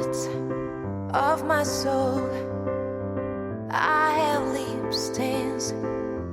parts of my soul. I have lip stains.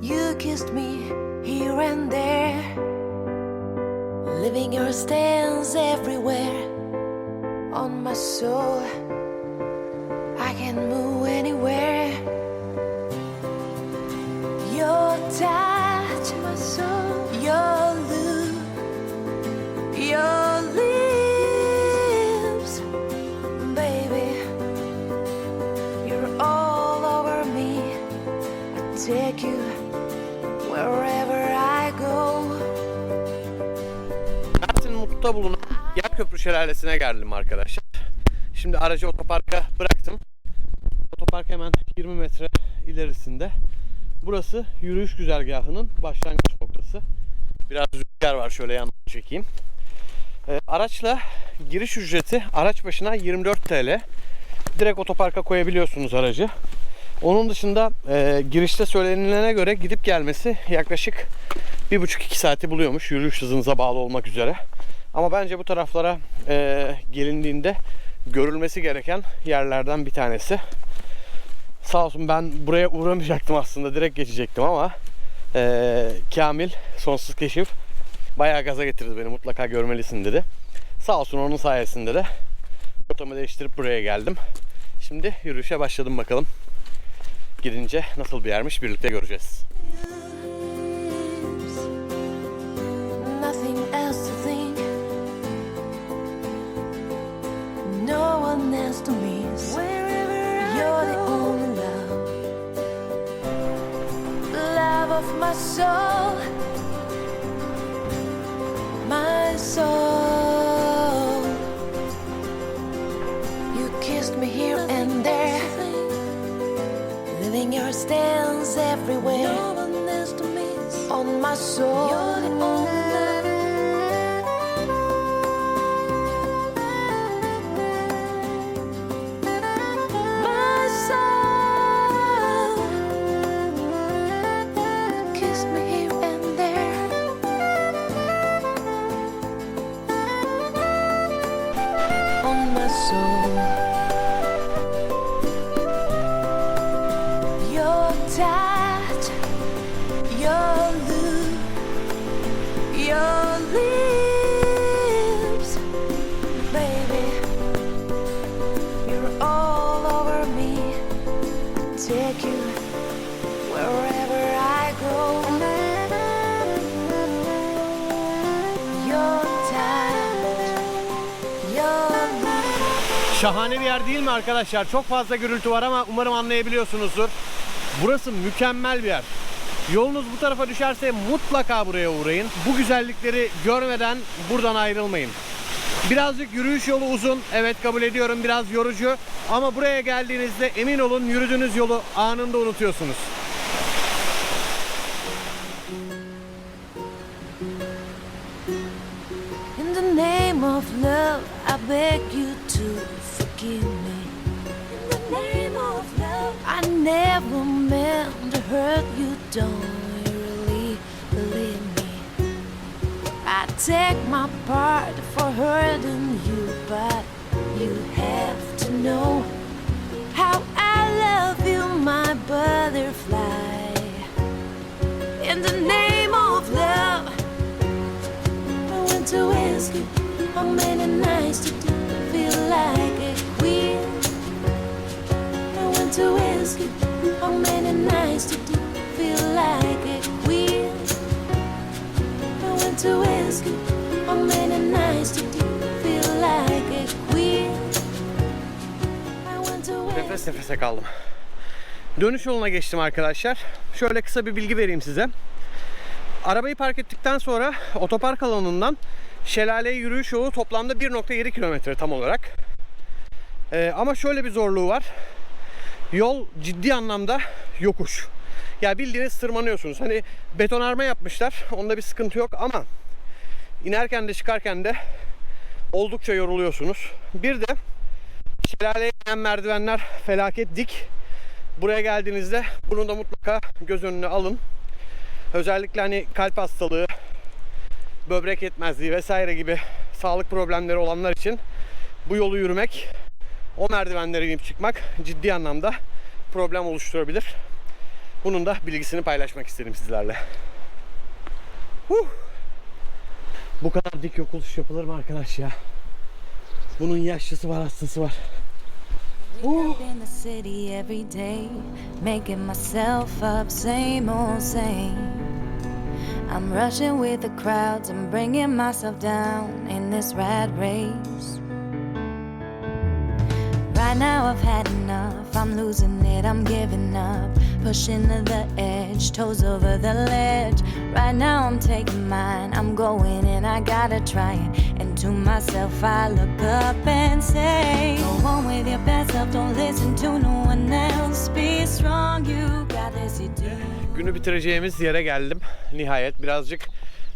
You kissed me here and there, leaving your stains everywhere on my soul. I can move anywhere. Mutlu'da bulunan Yer Köprü Şelalesi'ne geldim arkadaşlar. Şimdi aracı otoparka bıraktım. Otopark hemen 20 metre ilerisinde. Burası yürüyüş güzergahının başlangıç noktası. Biraz rüzgar var şöyle yandan çekeyim. Ee, araçla giriş ücreti araç başına 24 TL. Direkt otoparka koyabiliyorsunuz aracı. Onun dışında e, girişte söylenilene göre gidip gelmesi yaklaşık 1,5-2 saati buluyormuş yürüyüş hızınıza bağlı olmak üzere. Ama bence bu taraflara e, gelindiğinde görülmesi gereken yerlerden bir tanesi. Sağ olsun ben buraya uğramayacaktım aslında direkt geçecektim ama e, Kamil sonsuz keşif bayağı gaza getirdi beni mutlaka görmelisin dedi. Sağ olsun onun sayesinde de rotamı değiştirip buraya geldim. Şimdi yürüyüşe başladım bakalım. Gidince nasıl bir yermiş birlikte göreceğiz. Else to miss. You're the only love, love of my soul, soul, Şahane bir yer değil mi arkadaşlar? Çok fazla gürültü var ama umarım anlayabiliyorsunuzdur. Burası mükemmel bir yer. Yolunuz bu tarafa düşerse mutlaka buraya uğrayın. Bu güzellikleri görmeden buradan ayrılmayın. Birazcık yürüyüş yolu uzun. Evet kabul ediyorum biraz yorucu. Ama buraya geldiğinizde emin olun yürüdüğünüz yolu anında unutuyorsunuz. In the name of love, beg you to forgive me. In the name of love, I never meant to hurt you. Don't really believe me? I take my part for hurting you, but you have to know how I love you, my butterfly. In the name of love. I went to ask you how many nights did you feel like a queen? I went to ask you how many nights did you feel like a queen? I went to ask you how many nights did you feel like a queen? I went to ask Nefes nefese kaldım. Dönüş yoluna geçtim arkadaşlar. Şöyle kısa bir bilgi vereyim size. Arabayı park ettikten sonra otopark alanından şelaleye yürüyüş yolu toplamda 1.7 kilometre tam olarak. Ee, ama şöyle bir zorluğu var. Yol ciddi anlamda yokuş. Ya bildiğiniz tırmanıyorsunuz. Hani betonarme yapmışlar. Onda bir sıkıntı yok ama inerken de çıkarken de oldukça yoruluyorsunuz. Bir de şelaleye inen merdivenler felaket dik. Buraya geldiğinizde bunu da mutlaka göz önüne alın. Özellikle hani kalp hastalığı, böbrek yetmezliği vesaire gibi sağlık problemleri olanlar için bu yolu yürümek o merdivenlere inip çıkmak ciddi anlamda problem oluşturabilir. Bunun da bilgisini paylaşmak istedim sizlerle. Huh. Bu kadar dik yokuş yapılır mı arkadaş ya? Bunun yaşlısı var, hastası var. Up in the city every day, making myself up, same old same. I'm rushing with the crowds and bringing myself down in this rat race. Right now I've had enough, I'm losing it, I'm giving up. Pushing to the edge, toes over the ledge. Right now I'm taking mine, I'm going and I gotta try it. And to myself I look up and say, Go on with your best self, don't listen to no one else. Be strong, you got. Günü bitireceğimiz yere geldim. Nihayet birazcık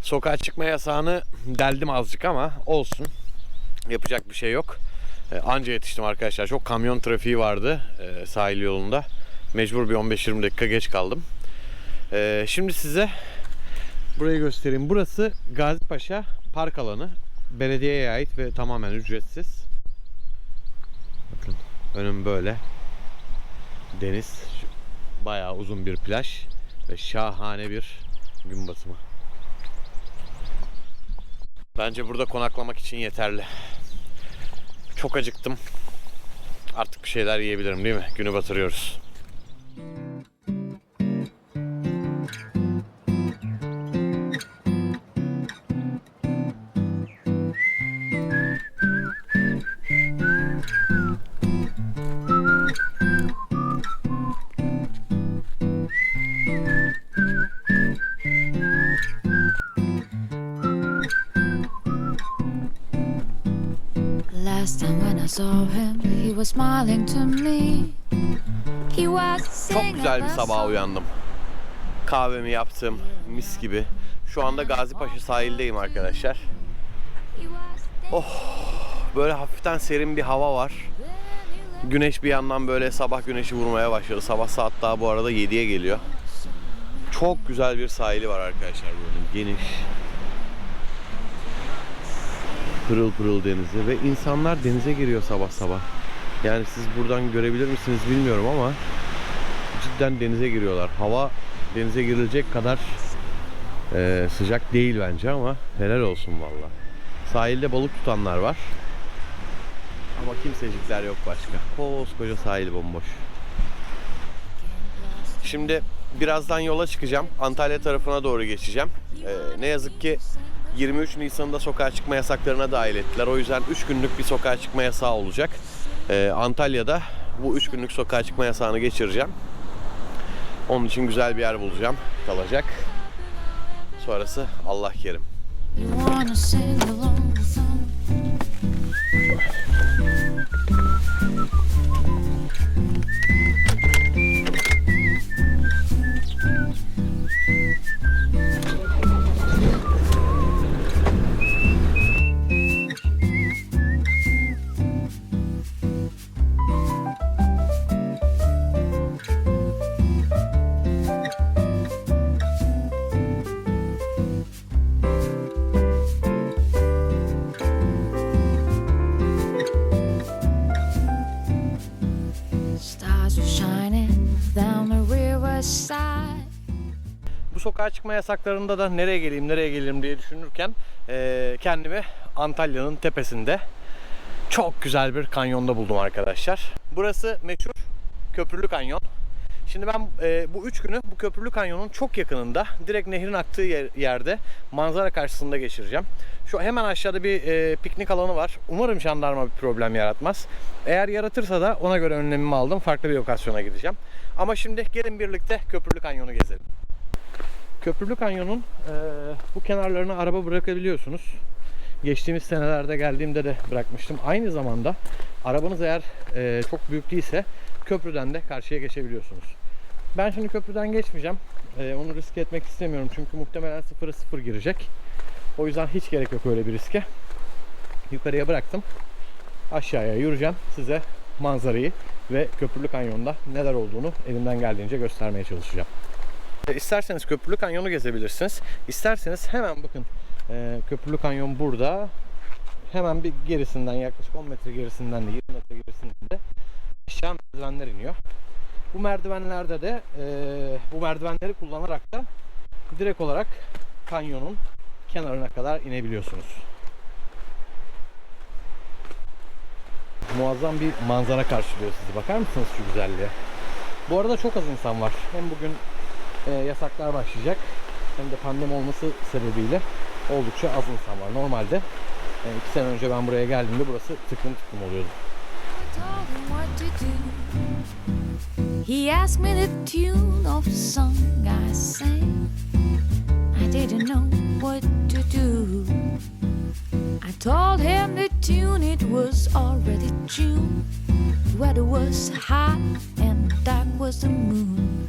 sokağa çıkma yasağını deldim azıcık ama olsun. Yapacak bir şey yok. Ee, Anca yetiştim arkadaşlar. Çok kamyon trafiği vardı e, sahil yolunda. Mecbur bir 15-20 dakika geç kaldım. Ee, Şimdi size burayı göstereyim. Burası Gazipaşa Park alanı. Belediyeye ait ve tamamen ücretsiz. Bakın önüm böyle. Deniz. Bayağı uzun bir plaj ve şahane bir gün batımı. Bence burada konaklamak için yeterli. Çok acıktım. Artık bir şeyler yiyebilirim değil mi? Günü batırıyoruz. Last time when I saw him, he was smiling to me. He was Çok güzel bir sabaha uyandım. Kahvemi yaptım. Mis gibi. Şu anda Gazipaşa sahildeyim arkadaşlar. Böyle hafiften serin bir hava var. Güneş bir yandan böyle sabah güneşi vurmaya başladı. Sabah saat daha bu arada 7'ye geliyor. Çok güzel bir sahili var arkadaşlar böyle geniş. Pırıl pırıl denizi ve insanlar denize giriyor sabah sabah. Yani siz buradan görebilir misiniz bilmiyorum ama cidden denize giriyorlar. Hava denize girilecek kadar e, sıcak değil bence ama helal olsun valla. Sahilde balık tutanlar var. Ama kimsecikler yok başka. Koskoca sahil bomboş. Şimdi birazdan yola çıkacağım. Antalya tarafına doğru geçeceğim. Ee, ne yazık ki 23 Nisan'da sokağa çıkma yasaklarına dahil ettiler. O yüzden 3 günlük bir sokağa çıkma yasağı olacak. Ee, Antalya'da bu 3 günlük sokağa çıkma yasağını geçireceğim. Onun için güzel bir yer bulacağım. Kalacak. Sonrası Allah kerim. Bu sokağa çıkma yasaklarında da nereye geleyim nereye gelirim diye düşünürken kendimi Antalya'nın tepesinde çok güzel bir kanyonda buldum arkadaşlar. Burası meşhur Köprülü Kanyon. Şimdi ben eee, bu üç günü bu Köprülü Kanyon'un çok yakınında direkt nehrin aktığı yer- yerde manzara karşısında geçireceğim. Şu hemen aşağıda bir eee, piknik alanı var. Umarım jandarma bir problem yaratmaz. Eğer yaratırsa da ona göre önlemimi aldım. Farklı bir lokasyona gideceğim. Ama şimdi gelin birlikte Köprülü Kanyon'u gezelim. Köprülü Kanyon'un eee, bu kenarlarına araba bırakabiliyorsunuz. Geçtiğimiz senelerde geldiğimde de bırakmıştım. Aynı zamanda arabanız eğer eee, çok büyük değilse köprüden de karşıya geçebiliyorsunuz. Ben şimdi köprüden geçmeyeceğim. Eee, onu riske etmek istemiyorum çünkü muhtemelen sıfırı sıfır girecek. O yüzden hiç gerek yok öyle bir riske. Yukarıya bıraktım. Aşağıya yürüyeceğim. Size manzarayı ve Köprülü Kanyon'da neler olduğunu elimden geldiğince göstermeye çalışacağım. E, İsterseniz Köprülü Kanyon'u gezebilirsiniz. İsterseniz hemen bakın e, Köprülü Kanyon burada. hemen bir gerisinden yaklaşık 10 metre gerisinden de 20 metre gerisinden de aşağı merdivenler iniyor. Bu merdivenlerde de eee, bu merdivenleri kullanarak da direkt olarak kanyonun kenarına kadar inebiliyorsunuz. Muazzam bir manzara karşılıyor sizi. Bakar mısınız şu güzelliğe? Bu arada çok az insan var. Hem bugün e, yasaklar başlayacak hem de pandemi olması sebebiyle oldukça az insan var. Normalde e, iki sene önce ben buraya geldiğimde burası tıklım tıklım oluyordu. He asked me the tune of the song I sang. I didn't know what I told him the tune, it was already June. The weather was hot and dark was the moon.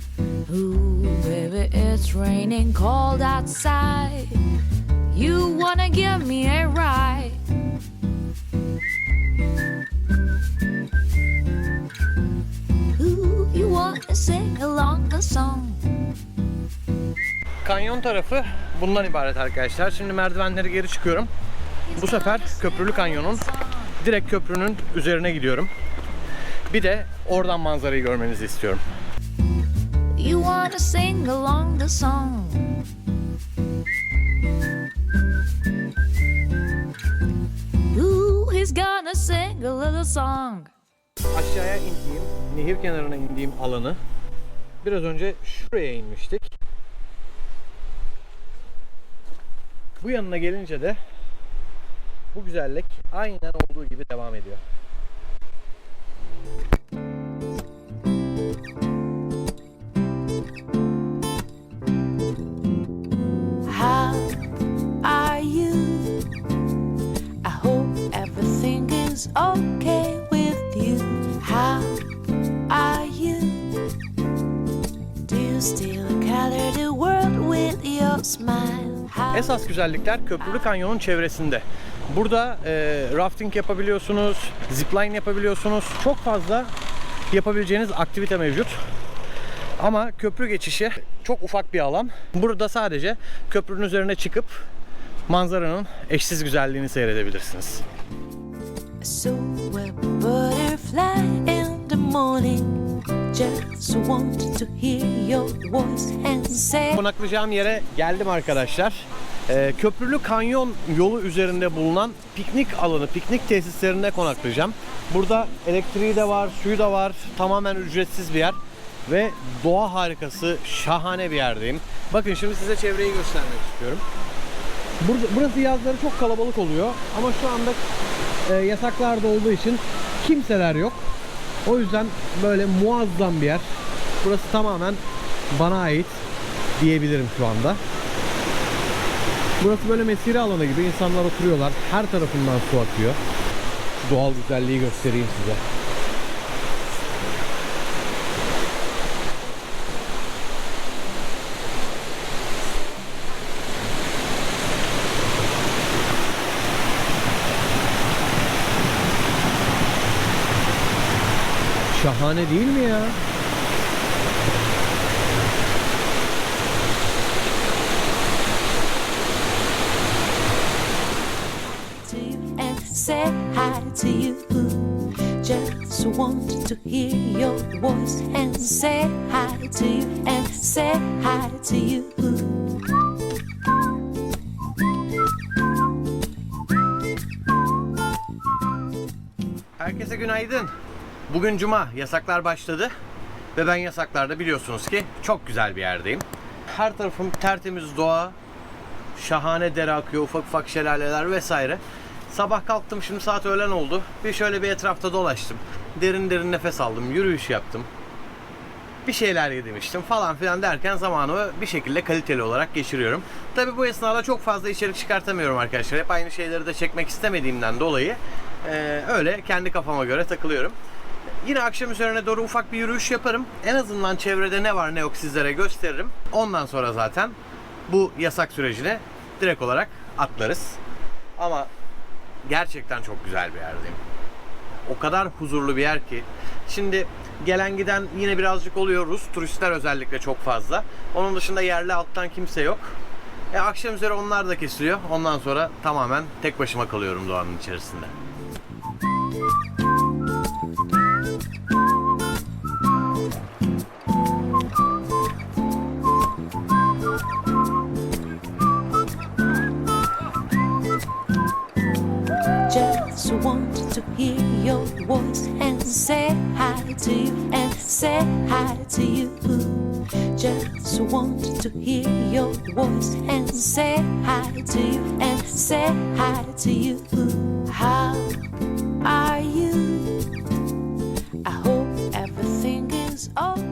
Ooh, baby, it's raining cold outside. You wanna give me a ride? Ooh, you wanna sing along the song? Kanyon tarafı bundan ibaret arkadaşlar. Şimdi merdivenleri geri çıkıyorum. Bu sefer Köprülü Kanyon'un direkt köprünün üzerine gidiyorum. Bir de oradan manzarayı görmenizi istiyorum. You wanna sing along the song? Ooh, he's gonna sing a little song. Aşağıya indiğim, nehir kenarına indiğim alanı biraz önce şuraya inmiştik. Bu yanına gelince de bu güzellik aynen olduğu gibi devam ediyor. Okay with you. How are you? Do you still color the world with your smile? Esas güzellikler Köprülü Kanyon'un çevresinde. Burada e, rafting yapabiliyorsunuz, zipline yapabiliyorsunuz. Çok fazla yapabileceğiniz aktivite mevcut. Ama köprü geçişi çok ufak bir alan. Burada sadece köprünün üzerine çıkıp manzaranın eşsiz güzelliğini seyredebilirsiniz. So a butterfly in the morning Konaklayacağım yere geldim arkadaşlar. Ee, Köprülü Kanyon yolu üzerinde bulunan piknik alanı, piknik tesislerinde konaklayacağım. Burada elektriği de var, suyu da var. Tamamen ücretsiz bir yer. Ve doğa harikası, şahane bir yerdeyim. Bakın şimdi size çevreyi göstermek istiyorum. Burada, burası yazları çok kalabalık oluyor. Ama şu anda e, yasaklarda olduğu için kimseler yok. O yüzden böyle muazzam bir yer. Burası tamamen bana ait diyebilirim şu anda. Burası böyle mesire alanı gibi insanlar oturuyorlar. Her tarafından su akıyor. Doğal güzelliği göstereyim size. Şahane değil mi ya? say hi to you. Just want to hear your voice and say hi to you and say hi to you. Herkese günaydın. Bugün cuma, yasaklar başladı. Ve ben yasaklarda biliyorsunuz ki çok güzel bir yerdeyim. Her tarafım tertemiz doğa, şahane dere akıyor, ufak ufak şelaleler vesaire. Sabah kalktım, şimdi saat öğlen oldu. Bir şöyle bir etrafta dolaştım. Derin derin nefes aldım, yürüyüş yaptım. Bir şeyler yedim içtim falan filan derken zamanımı bir şekilde kaliteli olarak geçiriyorum. Tabi bu esnada çok fazla içerik çıkartamıyorum arkadaşlar. Hep aynı şeyleri de çekmek istemediğimden dolayı eee, öyle kendi kafama göre takılıyorum. Yine akşam üzerine doğru ufak bir yürüyüş yaparım. En azından çevrede ne var ne yok sizlere gösteririm. Ondan sonra zaten bu yasak sürecine direkt olarak atlarız. Ama gerçekten çok güzel bir yerdeyim. O kadar huzurlu bir yer ki. Şimdi gelen giden yine birazcık oluyor. Rus turistler özellikle çok fazla. Onun dışında yerli alttan kimse yok. E, akşam üzeri onlar da kesiliyor. Ondan sonra tamamen tek başıma kalıyorum doğanın içerisinde. Just want to hear your voice and say hi to you and say hi to you. Just want to hear your voice and say hi to you and say hi to you. How are you? I hope everything is okay.